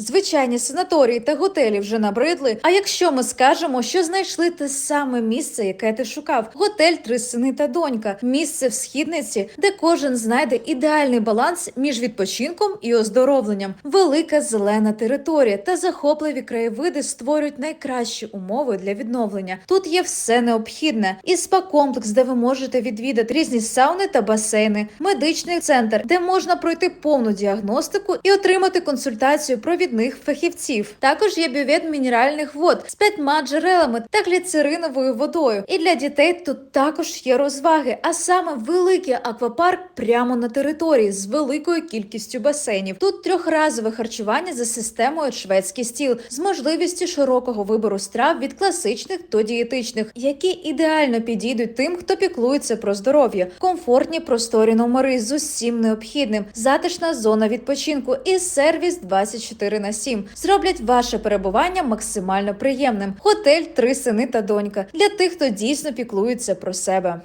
Звичайні санаторії та готелі вже набридли. А якщо ми скажемо, що знайшли те саме місце, яке ти шукав, готель Три сини та донька, місце в східниці, де кожен знайде ідеальний баланс між відпочинком і оздоровленням. Велика зелена територія та захопливі краєвиди створюють найкращі умови для відновлення. Тут є все необхідне: і спа-комплекс, де ви можете відвідати різні сауни та басейни, медичний центр, де можна пройти повну діагностику і отримати консультацію провідних фахівців. Також є бювет мінеральних вод з п'ятьма джерелами та гліцериновою водою. І для дітей тут також є розваги, а саме великий аквапарк прямо на території з великою кількістю басейнів. Тут трьохразове харчування за системою шведський стіл з можливістю широкого вибору страв від класичних до дієтичних, які ідеально підійдуть тим, хто піклується про здоров'я, комфортні просторі номери з усім необхідним, затишна зона відпочинку і сервіс 24 на 7 зроблять ваше перебування максимально приємним. Готель Три сини та донька для тих, хто дійсно піклується про себе.